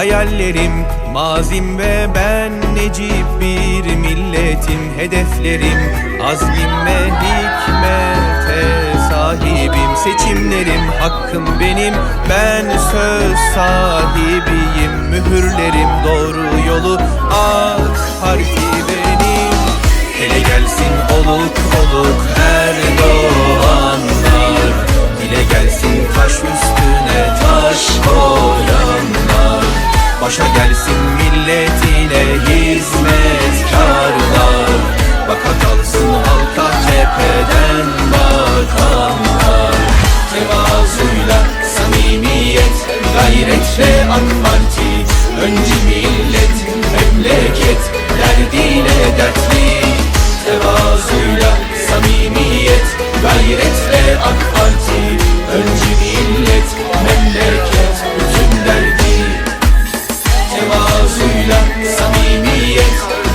Hayallerim, mazim ve ben necip bir milletim Hedeflerim, azmim ve hikmete sahibim Seçimlerim, hakkım benim, ben söz sahibiyim Mühürlerim doğru yolu, AK Parti Başa gelsin milletine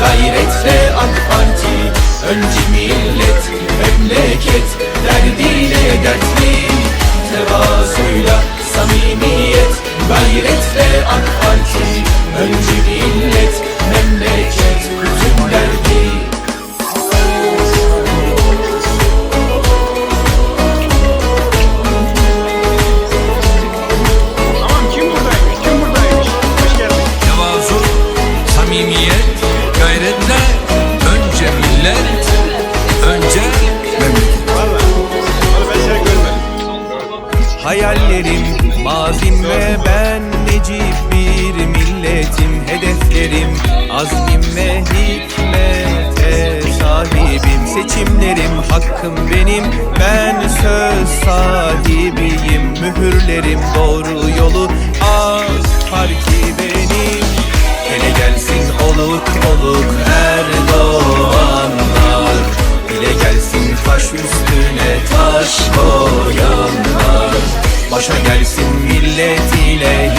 Gayretle AK Parti Önce millet memleket Derdiyle dertli Tevazuyla samimiyet Hayallerim, mazim ve ben necip bir milletim Hedeflerim, azmim ve hikmete sahibim Seçimlerim, hakkım benim, ben söz sahibiyim Mühürlerim doğru yolu, AK Parti benim. Hele gelsin oluk oluk Erdoğanlar Dile gelsin taş üstüne taş koyanlar Başa gelsin milletiyle